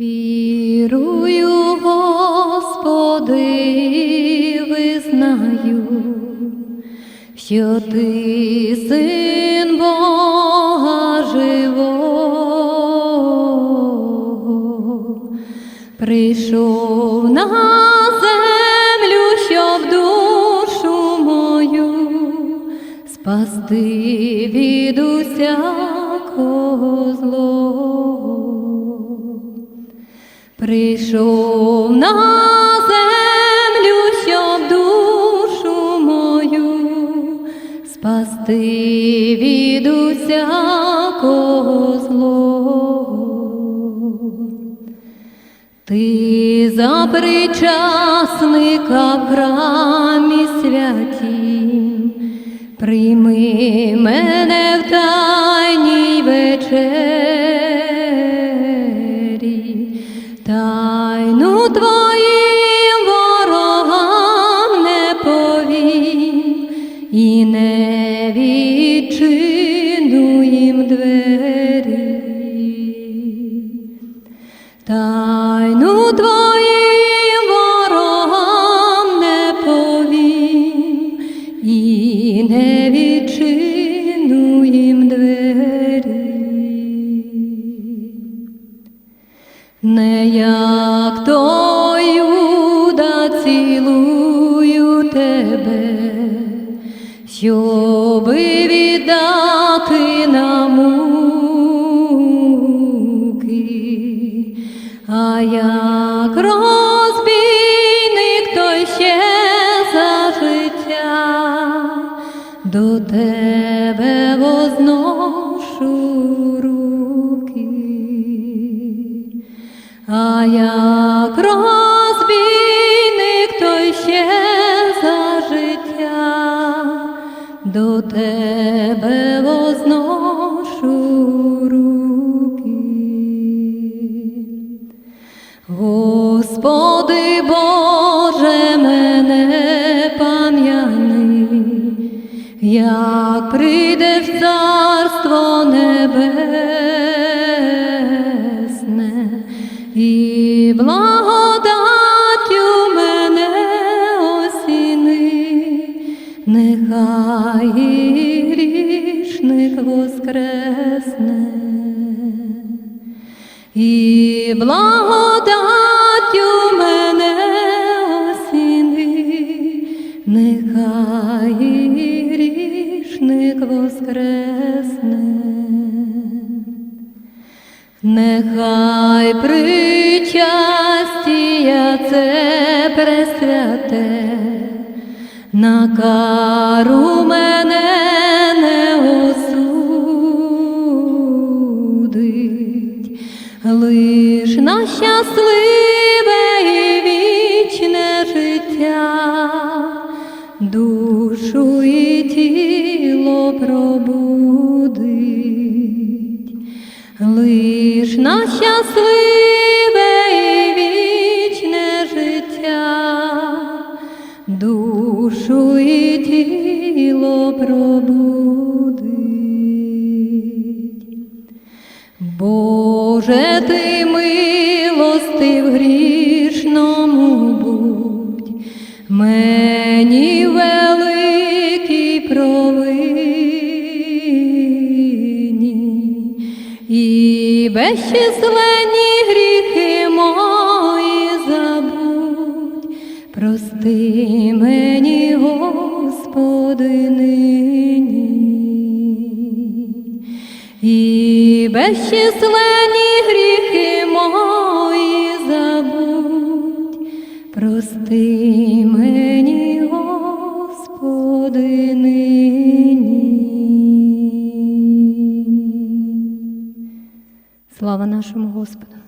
Вірую, Господи, визнаю, що ти син Бога живого, прийшов на землю, щоб душу мою спасти від усякого злого. Прийшов на землю, щоб душу мою спасти від усякого злого. Ти за причасника в храмі святім, прийми мене і не відчину їм двері. Тайну твоїм щоби віддати на муки, а як розбійник, то ще за життя до тебе возношу руки. А як розбійник, до тебе возношу руки. Господи Боже, мене пам'яни, як прийдеш в царство небесне, і благодаттю нехай грішник воскресне. І благодаттю мене осіни, нехай грішник воскресне. Нехай причастія це пресвяте, на кару мене не осудить, лиш на щасливе і вічне життя, душу і тіло пробудить, лиш на щасливе Боже, ти милостив грішному будь, мені великій провині, і безчисленні гріхи мої забудь, прости мені, Господи, безчисленні гріхи мої забудь, прости мені, Господи, нині. Слава нашому Господу.